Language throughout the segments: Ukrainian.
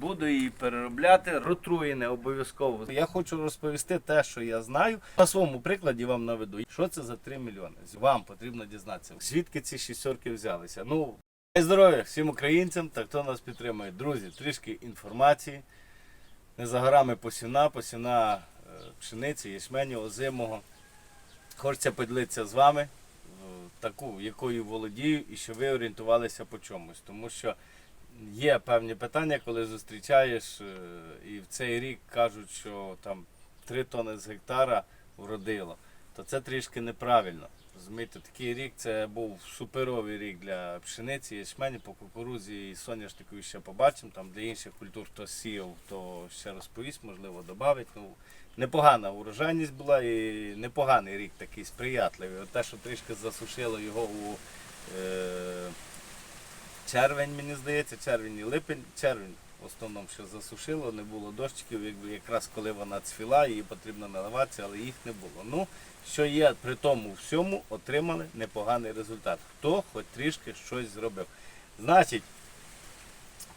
буду її переробляти. Ротруєне обов'язково. Я хочу розповісти те, що я знаю. На своєму прикладі вам наведу. Що це за 3 мільйони? Вам потрібно дізнатися. Звідки ці шістерки взялися? Ну, здоров'я всім українцям та хто нас підтримує. Друзі, трішки інформації. Не за горами посівна, посівна е, пшениці, ячменю, озимого. Хочеться поділитися з вами, е, таку, якою володію, і щоб ви орієнтувалися по чомусь. Тому що є певні питання, коли зустрічаєш, е, і в цей рік кажуть, що там 3 тони з гектара вродило, то це трішки неправильно. Розумієте, такий рік це був суперовий рік для пшениці, ячмені, по кукурузі і соняшнику ще побачимо. Там для інших культур хто сіяв, то ще розповість, можливо, додавить. Ну, непогана урожайність була і непоганий рік такий сприятливий. От те, що трішки засушило його у е, червень, мені здається, червень і липень, червень. В основному що засушило, не було дощиків, якби якраз коли вона цвіла, її потрібно наливатися, але їх не було. Ну, що є при тому всьому, отримали непоганий результат. Хто хоч трішки щось зробив. Значить,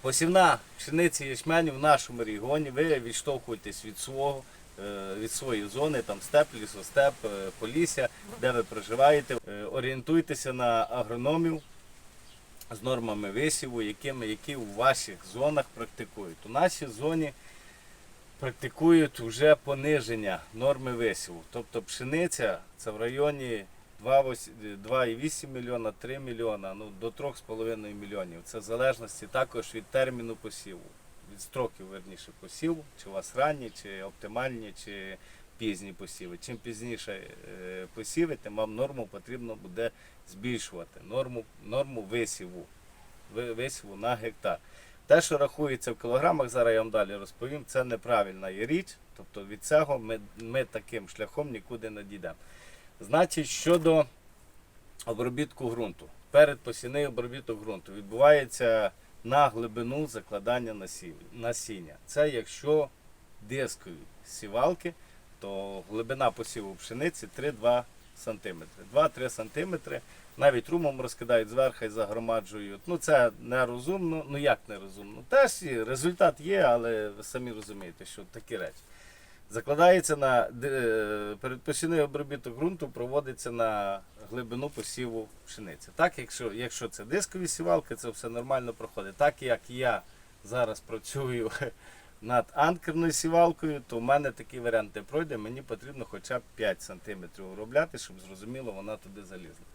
посівна пшениці ячменю в нашому регіоні, ви відштовхуєтесь від свого, е, від своєї зони, там степ, лісостеп, е, полісся, де ви проживаєте. Е, Орієнтуйтеся на агрономів з нормами висіву, якими, які у ваших зонах практикують. У нашій зоні практикують вже пониження норми висіву. Тобто пшениця це в районі 2,8 2,8 мільйона, 3 мільйона, ну до 3,5 мільйонів. Це в залежності також від терміну посіву, від строків верніше посіву, чи у вас ранні, чи оптимальні, чи пізні посіви. Чим пізніше е, посівите, вам норму потрібно буде збільшувати, норму, норму висіву, висіву на гектар. Те, що рахується в кілограмах, зараз я вам далі розповім, це неправильна річ. Тобто від цього ми, ми таким шляхом нікуди не дійдемо. Значить, щодо обробітку ґрунту. Перед посівний обробіток ґрунту відбувається на глибину закладання насіння. Це якщо дискові сівалки, то глибина посіву пшениці 3-2 см. 2-3 см. Навіть румом розкидають зверху і загромаджують. Ну це нерозумно. Ну як нерозумно? Теж результат є, але ви самі розумієте, що такі речі. Закладається на е, передпосівний обробіток ґрунту проводиться на глибину посіву пшениці. Так, якщо, якщо це дискові сівалки, це все нормально проходить. Так як я зараз працюю над анкерною сівалкою, то в мене такий варіант не пройде. Мені потрібно хоча б 5 см обробляти, щоб зрозуміло, вона туди залізла.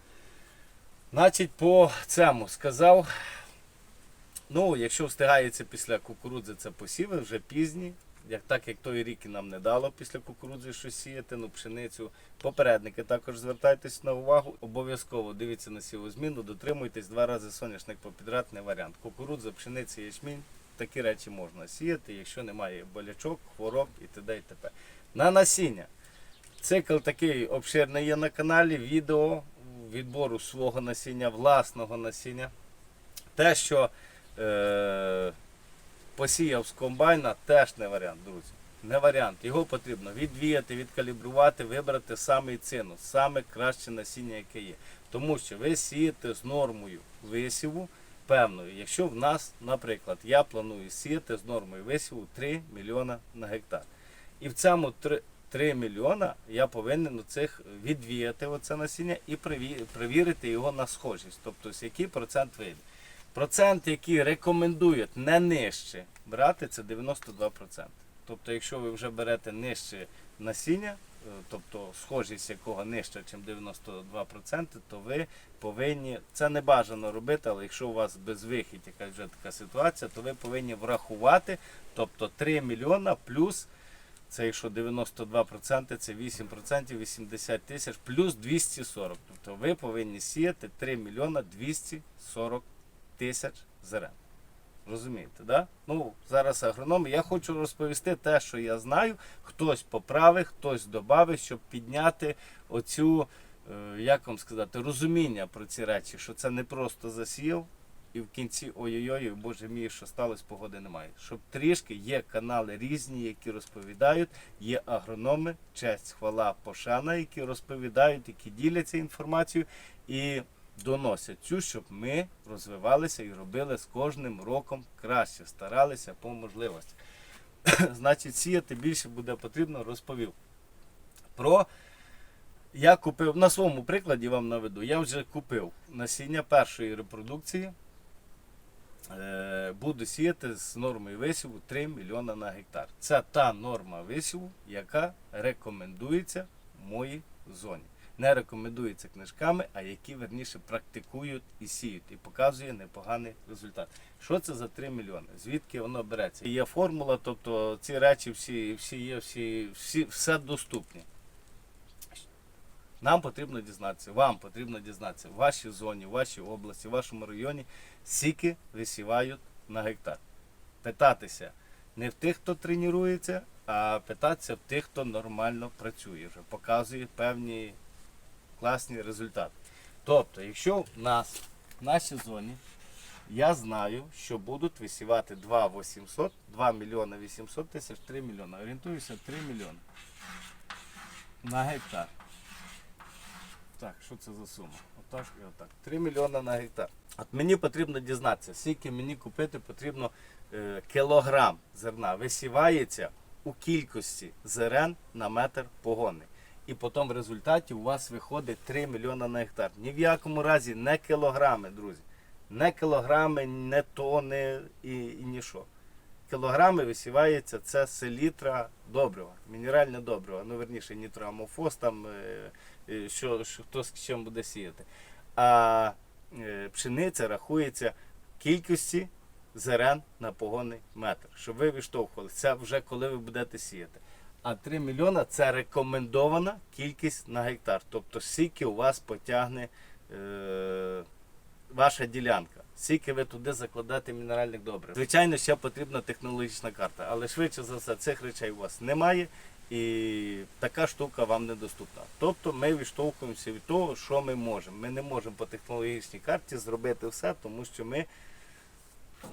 Значить, по цьому сказав. Ну, якщо встигається після кукурудзи, це посіви вже пізні. Як так як той рік і нам не дало після кукурудзи щось сіяти, ну пшеницю. Попередники також звертайтесь на увагу. Обов'язково дивіться на сівозміну, дотримуйтесь два рази соняшник попідряд, не варіант. Кукурудза, пшениця, ячмінь, такі речі можна сіяти, якщо немає болячок, хвороб і т.д. і т.п. На насіння. Цикл такий обширний є на каналі, відео відбору свого насіння, власного насіння. Те, що е, посіяв з комбайна, теж не варіант, друзі. Не варіант. Його потрібно відвіяти, відкалібрувати, вибрати саме ціну, саме краще насіння, яке є. Тому що ви сієте з нормою висіву певною. Якщо в нас, наприклад, я планую сіяти з нормою висіву 3 мільйона на гектар. І в цьому 3, 3 мільйона я повинен цих відвіяти оце насіння і перевірити його на схожість. Тобто, який процент вийде. Процент, який рекомендують не нижче брати, це 92%. Тобто, якщо ви вже берете нижче насіння, тобто схожість якого нижча, ніж 92%, то ви повинні, це не бажано робити, але якщо у вас безвихідь, яка вже така ситуація, то ви повинні врахувати, тобто 3 мільйона плюс це якщо 92%, це 8%, 80 тисяч, плюс 240. Тобто ви повинні сіяти 3 мільйона 240 тисяч зерен. Розумієте, да? Ну, зараз агрономи. Я хочу розповісти те, що я знаю. Хтось поправив, хтось додав, щоб підняти оцю, е, як вам сказати, розуміння про ці речі, що це не просто засів, і в кінці ой-ой-ой, боже мій, що сталося, погоди немає. Щоб трішки є канали різні, які розповідають, є агрономи, честь, хвала, пошана, які розповідають, які діляться інформацією. І доносять цю, щоб ми розвивалися і робили з кожним роком краще, старалися по можливості. Значить, сіяти більше буде потрібно, розповів. Про я купив на своєму прикладі вам наведу. Я вже купив насіння першої репродукції. Е, Буду сіяти з нормою висіву 3 мільйона на гектар. Це та норма висіву, яка рекомендується в моїй зоні. Не рекомендується книжками, а які верніше практикують і сіють, і показує непоганий результат. Що це за 3 мільйони? Звідки воно береться? Є формула, тобто ці речі всі, всі є, всі, всі, все доступні. Нам потрібно дізнатися, вам потрібно дізнатися в вашій зоні, в вашій області, в вашому районі, скільки висівають на гектар. Питатися не в тих, хто тренується, а питатися в тих, хто нормально працює, вже показує певні класні результати. Тобто, якщо в нас в нашій зоні я знаю, що будуть висівати 2 800, 2 мільйони 800 тисяч, 3 мільйони. Орієнтуюся 3 мільйони на гектар. Так, що це за сума? Отак і отак. 3 мільйони на гектар. От мені потрібно дізнатися, скільки мені купити потрібно е, кілограм зерна. Висівається у кількості зерен на метр погонний. І потім в результаті у вас виходить 3 мільйони на гектар. Ні в якому разі не кілограми, друзі. Не кілограми, не тони і, і нічого. Кілограми висівається це селітра добрива, мінеральне добриво, ну верніше нітроамофос, там е, е, що, що хто з чим буде сіяти. А е, пшениця рахується кількості зерен на погонний метр, щоб ви відштовхували. Це вже коли ви будете сіяти. А 3 мільйона це рекомендована кількість на гектар. Тобто скільки у вас потягне е, ваша ділянка. Скільки ви туди закладаєте мінеральних добрив. Звичайно, ще потрібна технологічна карта, але швидше за все цих речей у вас немає. І така штука вам недоступна. Тобто ми відштовхуємося від того, що ми можемо. Ми не можемо по технологічній карті зробити все, тому що ми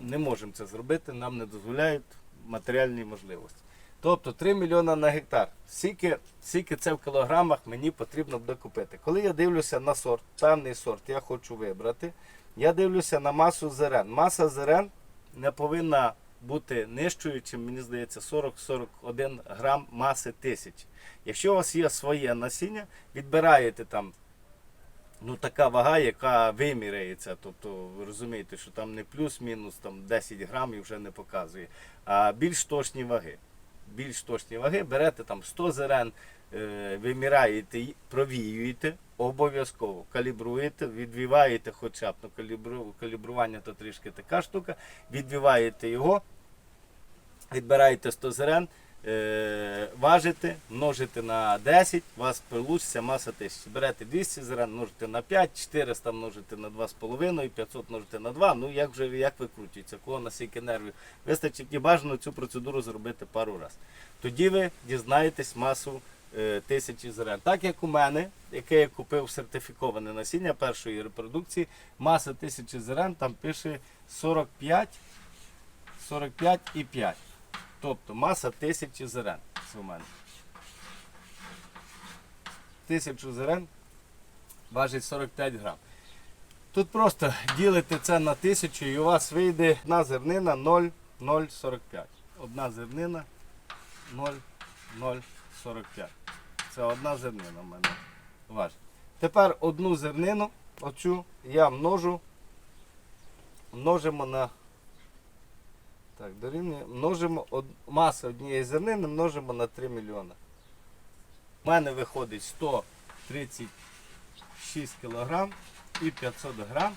не можемо це зробити, нам не дозволяють матеріальні можливості. Тобто 3 мільйона на гектар. Скільки, скільки це в кілограмах мені потрібно буде купити. Коли я дивлюся на сорт, певний сорт я хочу вибрати, я дивлюся на масу зерен. Маса зерен не повинна бути нижчою, чим мені здається 40-41 грам маси тисяч. Якщо у вас є своє насіння, відбираєте там ну, така вага, яка виміряється. Тобто ви розумієте, що там не плюс-мінус там 10 грамів вже не показує, а більш точні ваги. Більш точні ваги, берете там 100 зерен, виміраєте виміряєте, провіюєте, обов'язково калібруєте, відвіваєте хоча б ну, калібру, калібрування то трішки така штука, відвіваєте його, відбираєте 100 зерен, е, важите, множите на 10, у вас вийде маса тисяч. Берете 200 зерен, множите на 5, 400 множите на 2,5, 500 множите на 2. Ну як вже як викручується, кого на скільки нервів. Вистачить і бажано цю процедуру зробити пару разів. Тоді ви дізнаєтесь масу е, тисячі зерен. Так як у мене, яке я купив сертифіковане насіння першої репродукції, маса тисячі зерен там пише 45, 45,5. Тобто маса тисячі зерен. Це у мене. Тисячу зерен важить 45 грам. Тут просто ділите це на тисячу і у вас вийде одна зернина 0,045. Одна зернина 0,045. Це одна зернина в мене важить. Тепер одну зернину, оцю я множу, множимо на так, дорівнює. Множимо од... маса однієї зернини множимо на 3 мільйони. У мене виходить 136 кг і 500 грам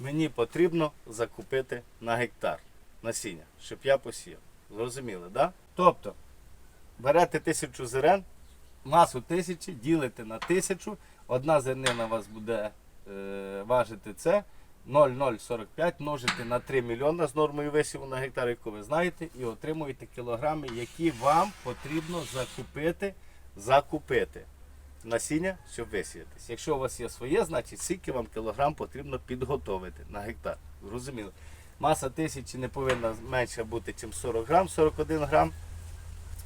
мені потрібно закупити на гектар насіння, щоб я посіяв. Зрозуміли? Да? Тобто, берете тисячу зерен, масу тисячі, ділите на тисячу, одна зернина у вас буде е, важити це. 0,045 множите на 3 мільйона з нормою висіву на гектар, яку ви знаєте, і отримуєте кілограми, які вам потрібно закупити, закупити насіння, щоб висіятись. Якщо у вас є своє, значить скільки вам кілограм потрібно підготовити на гектар. Зрозуміло. Маса тисячі не повинна менше бути, ніж 40 грам, 41 грам.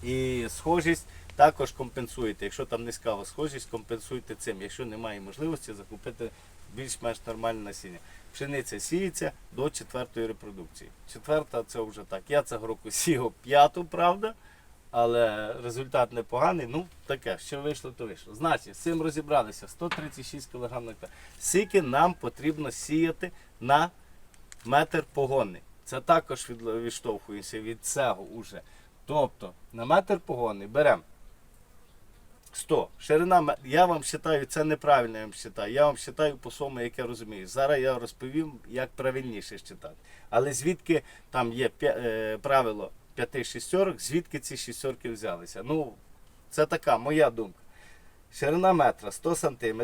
І схожість також компенсуєте. Якщо там низька схожість, компенсуйте цим. Якщо немає можливості закупити більш-менш нормальне насіння. Пшениця сіється до четвертої репродукції. Четверта це вже так. Я цього року сіяв п'яту, правда, але результат непоганий. Ну, таке, що вийшло, то вийшло. Значить, з цим розібралися 136 кг на. Скільки нам потрібно сіяти на метр погонний. Це також від- відштовхуємося від цього уже. Тобто на метр погонний беремо 100. Ширина, я вам вважаю, це неправильно я вам вважаю. Я вам вважаю по своєму, як я розумію. Зараз я розповім, як правильніше читати. Але звідки там є е, правило 5 шістерок, звідки ці шістерки взялися? Ну, це така моя думка. Ширина метра 100 см,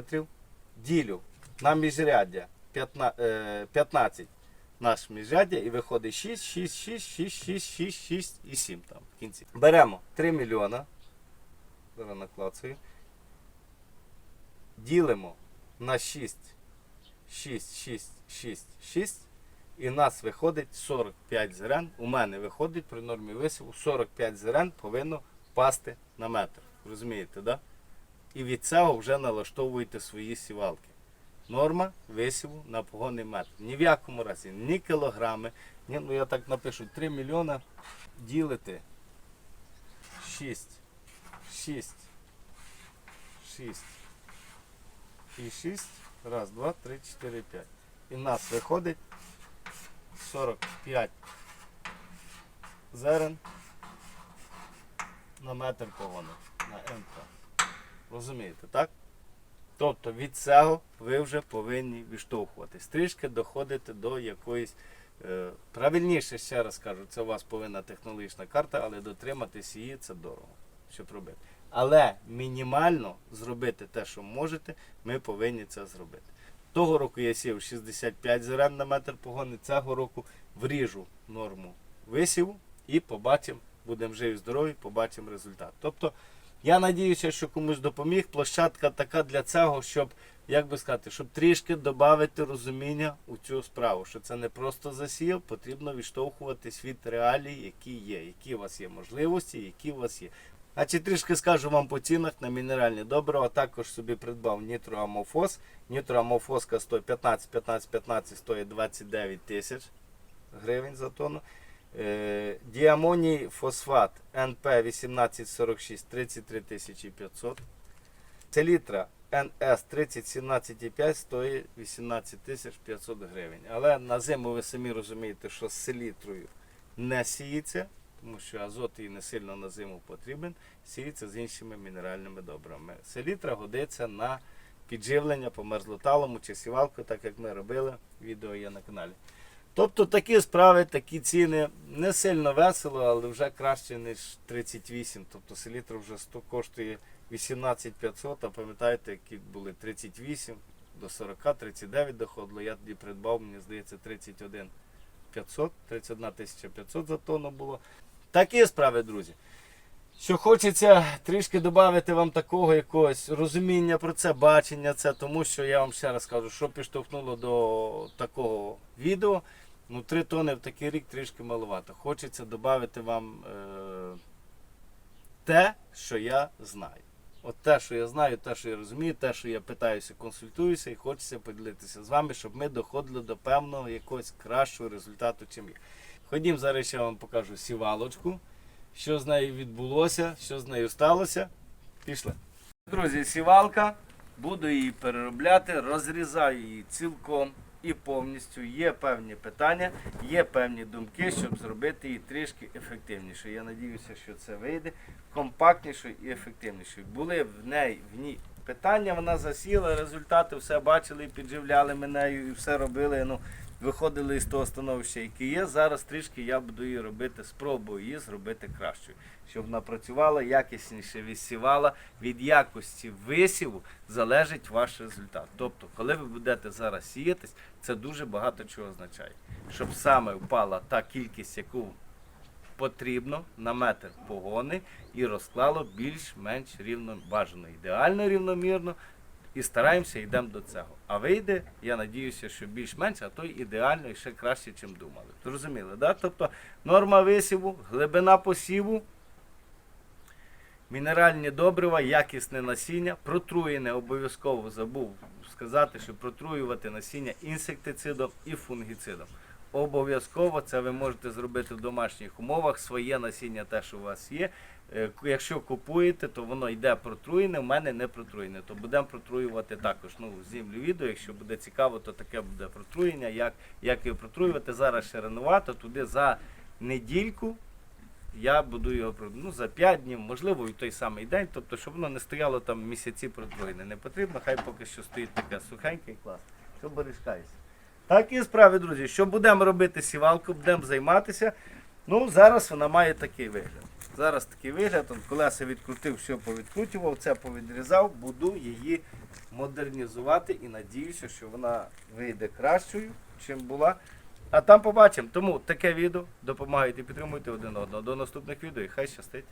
ділю на міжряддя 15, е, 15 наш міжряддя і виходить 6, 6, 6, 6, 6, 6, 6 і 7 там в кінці. Беремо 3 мільйона. Зараз наклацаю. Ділимо на 6, 6, 6, 6, 6. І нас виходить 45 зерен. У мене виходить при нормі висіву 45 зерен повинно впасти на метр. Розумієте, да? І від цього вже налаштовуєте свої сівалки. Норма висіву на погонний метр. Ні в якому разі, ні кілограми, ні, ну я так напишу, 3 мільйона ділити 6, 6, 6 і 6. Раз, два, три, чотири, п'ять. І в нас виходить 45 зерен на метр погону на МК. Розумієте, так? Тобто від цього ви вже повинні відштовхуватись. Трішки доходити до якоїсь. Е, правильніше, ще раз кажу, це у вас повинна технологічна карта, але дотриматись її це дорого, щоб робити. Але мінімально зробити те, що можете, ми повинні це зробити. Того року я сів 65 зерен на метр погони, цього року вріжу норму висіву і побачимо, будемо живі, здорові, побачимо результат. Тобто я надіюся, що комусь допоміг. Площадка така для цього, щоб, як би сказати, щоб трішки додати розуміння у цю справу, що це не просто засів, потрібно відштовхуватись від реалій, які є, які у вас є можливості, які у вас є. Значить, трішки скажу вам по цінах на мінеральні добрива. Також собі придбав нітроамофос. Нітроамофоска стоїть 15, 15, 15 стоїть 29 тисяч гривень за тонну. Е, Діамоній фосфат НП 1846 33 500. Селітра НС 3017,5 стоїть 18 500 гривень. Але на зиму ви самі розумієте, що з селітрою не сіється, тому що азот їй не сильно на зиму потрібен, сіється з іншими мінеральними добрами. Селітра годиться на підживлення по мерзлоталому чи сівалку, так як ми робили, відео є на каналі. Тобто такі справи, такі ціни не сильно весело, але вже краще, ніж 38. Тобто селітр вже 100 коштує 18 500, а пам'ятаєте, які були 38 до 40, 39 доходило. Я тоді придбав, мені здається, 31 500, 31 500 за тонну було. Такі справи, друзі. Що хочеться трішки додати вам такого якогось розуміння про це, бачення це, тому що я вам ще раз кажу, що підштовхнуло до такого відео. Ну, 3 тони в такий рік трішки маловато. Хочеться додати вам е, те, що я знаю. От те, що я знаю, те, що я розумію, те, що я питаюся, консультуюся і хочеться поділитися з вами, щоб ми доходили до певного якогось кращого результату, чим я. Ходім, зараз ще вам покажу сівалочку, що з нею відбулося, що з нею сталося. Пішли. Друзі, сівалка. Буду її переробляти, розрізаю її цілком і повністю. Є певні питання, є певні думки, щоб зробити її трішки ефективнішою. Я надіюся, що це вийде компактнішою і ефективнішою. Були в неї в ній питання, вона засіла, результати все бачили, підживляли мене і все робили. Ну, виходили з того становища, яке є. Зараз трішки я буду її робити, спробую її зробити кращою, щоб вона працювала, якісніше відсівала. Від якості висіву залежить ваш результат. Тобто, коли ви будете зараз сіятись, це дуже багато чого означає. Щоб саме впала та кількість, яку потрібно на метр погони і розклало більш-менш рівно бажано, ідеально рівномірно. І стараємося, йдемо до цього. А вийде, я надіюся, що більш-менш, а то ідеально і ще краще, ніж думали. Зрозуміли, да? Тобто норма висіву, глибина посіву Мінеральні добрива, якісне насіння, протруєне обов'язково забув сказати, що протруювати насіння інсектицидом і фунгіцидом. Обов'язково це ви можете зробити в домашніх умовах. Своє насіння, те, що у вас є. Е, Якщо купуєте, то воно йде протруєне, в мене не протруєне. То будемо протруювати також. Ну, знімлю відео, якщо буде цікаво, то таке буде протруєння. Як, як його протруювати? Зараз ще рановато, туди за недільку я буду його ну, за 5 днів, можливо, і той самий день, тобто, щоб воно не стояло там місяці протруєне. Не потрібно, хай поки що стоїть таке сухеньке і класно. Що боришкаєшся. Так і справи, друзі. Що будемо робити сівалку, будемо займатися. Ну, зараз вона має такий вигляд. Зараз такий вигляд, от колеса відкрутив, все повідкрутював, це повідрізав, буду її модернізувати і надіюся, що вона вийде кращою, чим була. А там побачимо. Тому таке відео. Допомагайте, підтримуйте один одного. До наступних відео і хай щастить.